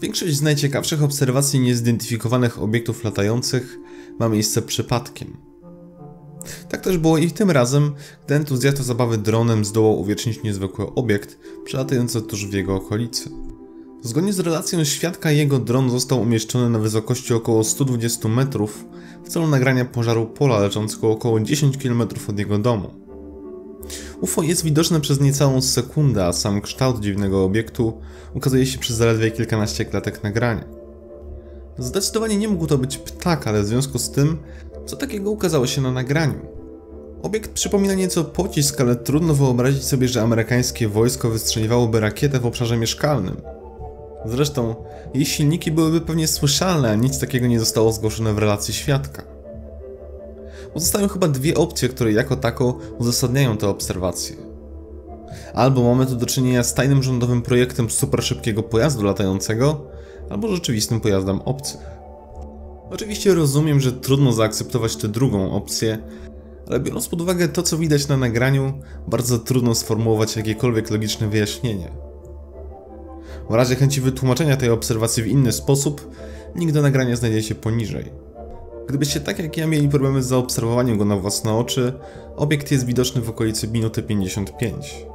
Większość z najciekawszych obserwacji niezidentyfikowanych obiektów latających ma miejsce przypadkiem. Tak też było i tym razem, gdy entuzjasta zabawy dronem zdołał uwiecznić niezwykły obiekt przelatający tuż w jego okolicy. Zgodnie z relacją świadka, jego dron został umieszczony na wysokości około 120 metrów w celu nagrania pożaru pola leżącego około 10 km od jego domu. UFO jest widoczne przez niecałą sekundę, a sam kształt dziwnego obiektu ukazuje się przez zaledwie kilkanaście klatek nagrania. Zdecydowanie nie mógł to być ptak, ale w związku z tym, co takiego ukazało się na nagraniu. Obiekt przypomina nieco pocisk, ale trudno wyobrazić sobie, że amerykańskie wojsko wystrzeliwałoby rakietę w obszarze mieszkalnym. Zresztą, jej silniki byłyby pewnie słyszalne, a nic takiego nie zostało zgłoszone w relacji świadka. Pozostają chyba dwie opcje, które jako tako uzasadniają te obserwacje. Albo mamy tu do czynienia z tajnym rządowym projektem super szybkiego pojazdu latającego, albo rzeczywistym pojazdem obcych. Oczywiście rozumiem, że trudno zaakceptować tę drugą opcję, ale biorąc pod uwagę to, co widać na nagraniu, bardzo trudno sformułować jakiekolwiek logiczne wyjaśnienie. W razie chęci wytłumaczenia tej obserwacji w inny sposób, link do nagrania znajdzie się poniżej. Gdybyście tak jak ja mieli problemy z zaobserwowaniem go na własne oczy, obiekt jest widoczny w okolicy minuty 55.